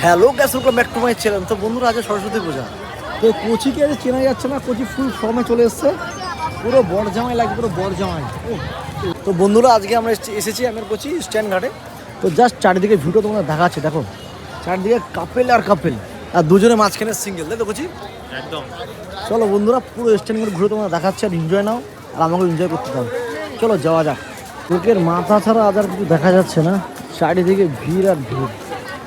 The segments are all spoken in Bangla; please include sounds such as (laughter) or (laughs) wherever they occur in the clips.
Hello guys welcome back to my channel তো বন্ধুরা আজ সরস্বতী পূজা। তো কোচিকে আজ চেনা যাচ্ছে না কোচি ফুল ফর্মে চলে এসছে। পুরো বড় জামাই লাগে পুরো বড় জামাই। তো বন্ধুরা আজকে আমরা এসেছি- আমার কোচি স্ট্যান্ড ঘাটে। তো জাস্ট চারিদিকে ভিডিও তোমাদের দেখাচ্ছে দেখো। চারিদিকে কাপেল আর কাপেল। আর দুজনে মাঝখানে সিঙ্গেল তাই তো কোচি? একদম। চলো বন্ধুরা পুরো স্ট্যান্ড ঘুরে তোমরা দেখাচ্ছে আর এনজয় নাও আর আমাকে এনজয় করতে দাও। চলো যাওয়া যাক। লোকের মাথা ছাড়া আজ আর কিছু দেখা যাচ্ছে না। চারিদিকে ভিড় আর ভিড়।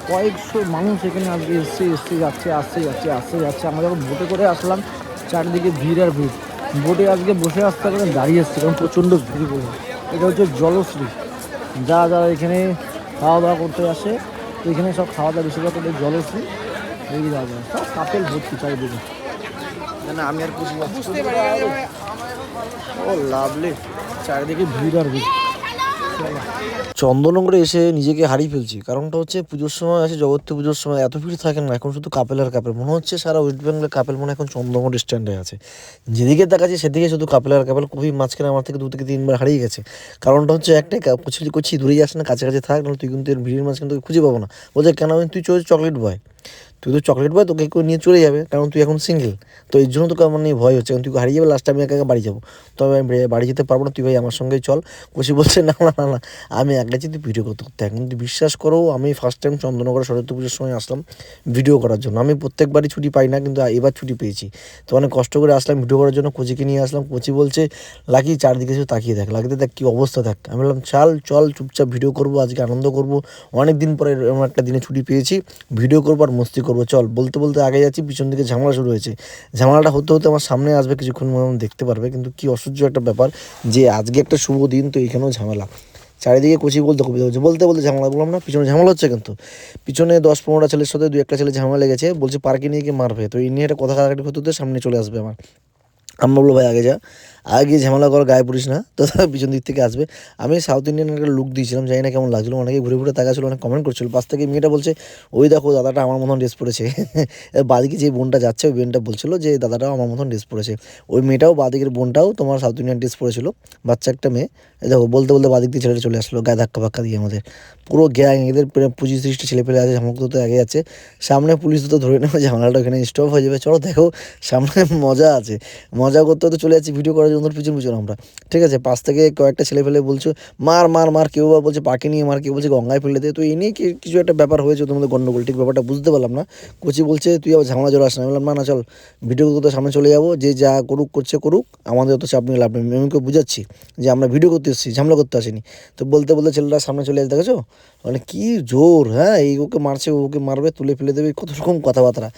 কয়েকশো মানুষ এখানে আজকে এসছে এসছে যাচ্ছে আসছে যাচ্ছে আসছে যাচ্ছে। আমরা যখন বোটে করে আসলাম চারিদিকে ভিড় আর ভিড়। বোটে আজকে বসে আসতে করে দাঁড়িয়ে এসছে কারণ প্রচণ্ড ভিড় বলে। এটা হচ্ছে জলশ্রী। যারা যারা এখানে খাওয়া দাওয়া করতে আসে তো এখানে সব খাওয়া দাওয়া বেশিরভাগ জলশ্রী। এই যাওয়া সব কাপেল ভর্তি চারিদিকে না আমি আর কিছু ও লাভলি চারিদিকে ভিড় আর ভিড় চন্দননগরে এসে নিজেকে হারিয়ে ফেলছি। কারণটা হচ্ছে পুজোর সময় আছে জগত্রী পুজোর সময় এত ভিড় থাকে না এখন শুধু কাপেল আর কাপেল। মনে হচ্ছে সারা ওয়েস্ট বেঙ্গলের কাপেল মনে হয় এখন চন্দননগর স্ট্যান্ডে আছে। যেদিকে দেখাচ্ছি সেদিকে শুধু কাপেল আর কাপেল খুবই মাঝখানে আমার থেকে দু থেকে তিনবার হারিয়ে গেছে। কারণটা হচ্ছে একটাই কুচি করছি দূরে যাস না কাছাকাছি থাক নাহলে তুই কিন্তু এর ভিড়ের মাঝখানে তোকে খুঁজে পাবো না। বলছে কেন তুই চল চকলেট বয় তুই তো চকলেট বয় তোকে কেউ নিয়ে চলে যাবে, কারণ তুই এখন সিঙ্গেল তো এই জন্য তোকে আমার নিয়ে ভয় হচ্ছে, কারণ তুই হারিয়ে যাবে লাস্ট আমি একা একা বাড়ি যাব। তবে আমি বাড়ি- যেতে পারব না, তুই ভাই আমার সঙ্গেই চল। কষি বলছে, না না না না, আমি একলা যদি ভিডিও করতে করতে থাকি। কিন্তু বিশ্বাস করো, আমি ফার্স্ট টাইম চন্দননগর সরস্বতী পুজোর সময় আসলাম ভিডিও করার জন্য। আমি প্রত্যেকবারই ছুটি পাই না, কিন্তু এবার ছুটি পেয়েছি। তো অনেক কষ্ট করে আসলাম ভিডিও করার জন্য কোচিকে নিয়ে আসলাম। কোচি বলছে, লাকি, চারদিকে শুধু তাকিয়ে দেখ, লাকিতে দেখ কী অবস্থা, দেখ। আমি বললাম, চাল, চল, চুপচাপ ভিডিও করব, আজকে আনন্দ করব। অনেক দিন পরে এরকম একটা দিনে ছুটি পেয়েছি ভিডিও করব আর মস্তি করব, চল। বলতে বলতে আগে যাচ্ছি, পিছন দিকে ঝামেলা শুরু হয়েছে। ঝামেলাটা হতে হতে আমার সামনে আসবে, কিছুক্ষণ দেখতে পারবে, কিন্তু কি অসহ্য একটা ব্যাপার যে আজকে একটা শুভ দিন, তো এখানেও ঝামেলা। চারিদিকে কচি বলতে খুবই হচ্ছে। বলতে বলতে ঝামেলা বললাম না, পিছনে ঝামেলা হচ্ছে কিন্তু। পিছনে দশ পনেরোটা ছেলের সাথে দু একটা ছেলে ঝামেলা লেগেছে, বলছে পার্কে নিয়ে গিয়ে মারবে। তো এই নিয়ে একটা কথা কাটাকাটি হতে সামনে চলে আসবে আমার। আমি বলল, ভাই, আগে যা। আগে গিয়ে ঝামেলা কর, গায়ে পড়িস না। তো তারা পিছন দিক থেকে আসবে। আমি সাউথ ইন্ডিয়ান একটা লুক দিয়েছিলাম, জানি না কেমন লাগছিল। অনেকে ঘুরে ঘুরে তাকাচ্ছিল, অনেক কমেন্ট করছিল। পাশ থেকে মেয়েটা বলছে, ওই দেখো, দাদাটা আমার মতন ড্রেস পরেছে। (laughs) বাদিকে যে বোনটা যাচ্ছে, ওই বোনটা বলছিল যে, দাদাটাও আমার মতন ড্রেস পরেছে। ওই মেয়েটাও, বাদিকের বোনটাও তোমার সাউথ ইন্ডিয়ান ড্রেস পরেছিল। বাচ্চা একটা মেয়ে। দেখো, বলতে বলতে বাদিক দিয়ে ছেলেটা চলে আসলো, গায়ে ধাক্কা ফাক্কা দিয়ে আমাদের। পুরো গ্যাং এদের পঁচিশ তিরিশটা ছেলে পেলে আছে ঝামক তো আগে যাচ্ছে সামনে পুলিশ তো ধরে নেবে, ঝামেলাটা ওখানে স্টপ হয়ে যাবে। চলো দেখো, সামনে মজা আছে। মজা করতে তো চলে যাচ্ছি ভিডিও করার জন্য পিছন পিছন আমরা। ঠিক আছে, পাশ থেকে কয়েকটা ছেলে ফেলে বলছো, মার মার মার। কেউ বা বলছে পাখি নিয়ে মার। কেউ বলছে, গঙ্গায় ফেলে দে। তো এই নিয়ে কিছু একটা ব্যাপার হয়েছে তোমাদের গন্ডগোল, ঠিক ব্যাপারটা বুঝতে পারলাম না। কোচি বলছে, তুই আবার ঝামেলা জল আস না বললাম, না না, চল ভিডিও করতে সামনে চলে যাব। যে যা করুক, করছে করুক, আমাদের অত চাপ নিয়ে লাভ নেই। আমি ওকে বুঝাচ্ছি যে আমরা ভিডিও করতে এসেছি, ঝামেলা করতে আসিনি। তো বলতে বলতে ছেলেটা সামনে চলে আসে, দেখেছ? মানে কি জোর হ্যাঁ এই ওকে মারছে, ওকে মারবে, তুলে ফেলে দেবে, কত রকম কথাবার্তা।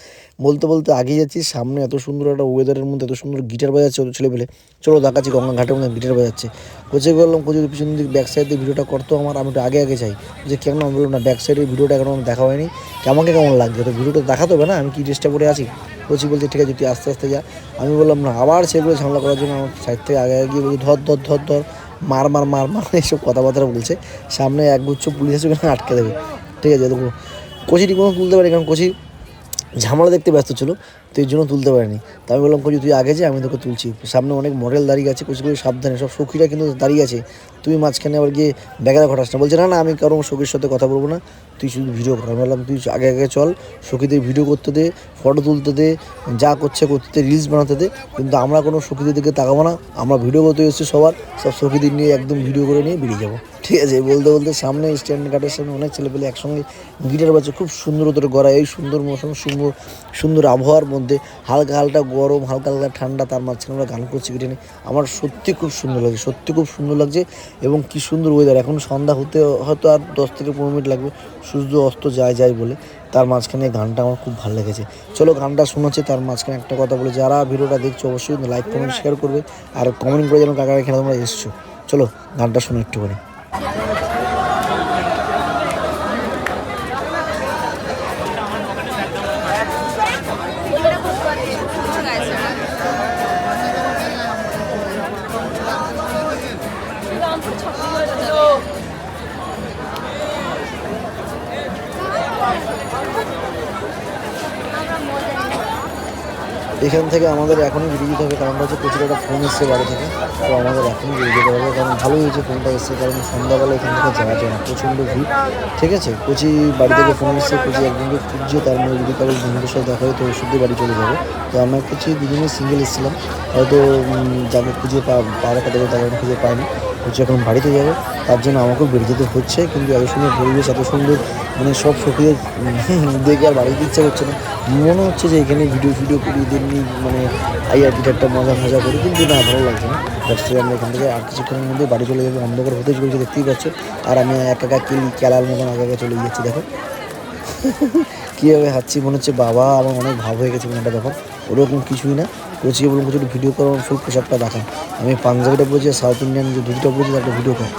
বলতে বলতে আগিয়ে যাচ্ছি, সামনে এত সুন্দর একটা ওয়েদারের মধ্যে, এত সুন্দর গিটার বাজাচ্ছে ওদের ছেলে পেলে চলো দেখাচ্ছি গঙ্গা ঘাটের মধ্যে গিটার বাজাচ্ছে কোচে বললাম, কোচে পিছন দিকে ব্যাক সাইড দিয়ে ভিডিওটা করতো আমার, আমি আগে আগে চাই যে কেন আমি বললাম না ব্যাক সাইডের ভিডিওটা এখন আমার দেখা হয়নি। আমাকে কেমন লাগছে? তো ভিডিওটা দেখাতে হবে না, আমি কি ড্রেসটা পরে আছি? কোচি বলছে, ঠিক আছে, তুই আস্তে আস্তে যা। আমি বললাম, না, আবার সেগুলো ঝামেলা করার জন্য আমার সাইড থেকে আগে আগে গিয়ে বলছি, ধর ধর ধর ধর, মার মার মার মার। (laughs) এইসব কথাবার্তা বলছে। সামনে একগুচ্ছ পুলিশ আছে ওখানে আটকে দেবে। ঠিক আছে, দেখো। কোচি ঠিক মতো তুলতে পারি, কারণ কোচি ঝামেলা দেখতে ব্যস্ত ছিল, তো এই জন্য তুলতে পারিনি। তা আমি বললাম কচি তুই আগে যে, আমি তোকে তুলছি। সামনে অনেক মডেল দাঁড়িয়ে আছে কিছু সাবধানে, সব সখীরা কিন্তু দাঁড়িয়ে আছে। তুই মাঝখানে আবার গিয়ে ব্যাগেরা ঘটাস না। বলছে, না না, আমি কারও সখীর সাথে কথা বলব না, তুই শুধু ভিডিও কর। আমি বললাম, তুই আগে আগে চল, সখীদের ভিডিও করতে দে, ফটো তুলতে দে, যা করছে করতে দে রিলস বানাতে দে, কিন্তু আমরা কোনো সখীদের দিকে তাকাবো না। আমরা ভিডিও করতে এসেছি সবার, সব সখীদের নিয়ে একদম ভিডিও করে নিয়ে বেরিয়ে যাব। ঠিক আছে, বলতে বলতে সামনে স্ট্যান্ড ঘাটের সামনে অনেক ছেলে পেলে একসঙ্গে গিটার বাজছে খুব সুন্দর তোর গড়ায় এই সুন্দর মৌসুম, সুন্দর সুন্দর আবহাওয়ার মধ্যে হালকা হালকা গরম, হালকা হালকা ঠান্ডা, তার মাঝখানে আমরা গান করছি গিটে নিয়ে। আমার সত্যি খুব সুন্দর লাগছে, সত্যি খুব সুন্দর লাগছে এবং কি সুন্দর ওয়েদার এখন সন্ধ্যা হতে, হয়তো আর দশ থেকে পনেরো মিনিট লাগবে, সূর্য অস্ত যায় যায় বলে, তার মাঝখানে গানটা আমার খুব ভালো লেগেছে। চলো গানটা শোনাচ্ছে, তার মাঝখানে একটা কথা বলে, যারা ভিডিওটা দেখছ অবশ্যই লাইক কমেন্ট শেয়ার করবে, আর কমেন্ট করে যেন কাকা এখানে তোমরা এসছো। চলো গানটা শোনো একটুখানি। 好的。এখান থেকে আমাদের এখনই বেরিয়ে যেতে হবে কারণটা হচ্ছে প্রচুর একটা ফোন এসছে বাড়ি থেকে। তো আমাদের এখনই বেরিয়ে যেতে হবে, কারণ ভালোই হয়েছে ফোনটা এসছে, কারণ সন্ধ্যাবেলা এখান থেকে যাওয়া যায় না, প্রচণ্ড ভিড়। ঠিক আছে? কোচি বাড়ি থেকে ফোন এসছে, কোচি একজনকে খুঁজছে, তার মধ্যে যদি কারোর বন্ধুদের সাথে দেখা হয় তো শুদ্ধ বাড়ি চলে যাবে। তো আমরা কোচি দুজনেই সিঙ্গেল এসেছিলাম, হয়তো যাকে খুঁজে পা পাওয়ার কথা তাকে খুঁজে পাইনি। এখন বাড়িতে যাবে। তার জন্য আমাকেও বেরিয়ে যেতে হচ্ছে। কিন্তু এত সুন্দর পরিবেশ, এত সুন্দর মানে সব সকিয়ে (laughs) দেখে আর বাড়িতে ইচ্ছা করছে না। মনে হচ্ছে যে এখানে ভিডিও ফিডিও করি, তেমনি মানে আই আর একটা মজা মজা করি। কিন্তু না, ভালো লাগছে না। যাচ্ছে আমরা এখান থেকে আর কিছুক্ষণের মধ্যে বাড়ি চলে যাব। অন্ধকার হতে চলেছে, দেখতেই পাচ্ছ। আর আমি একা একা কেলি খেলার মতন আগে আগে চলে যাচ্ছি, দেখো। (laughs) কীভাবে হাঁটছি মনে হচ্ছে বাবা, আমার অনেক ভাব হয়ে গেছে, মনটা তখন। ওরকম কিছুই না। কোচিকে বলুন কিছু ভিডিও করো ফুল পোশাকটা দেখা আমি পাঞ্জাবিটা বলছি সাউথ ইন্ডিয়ান যে ধুতিটা বলছি একটা ভিডিও কর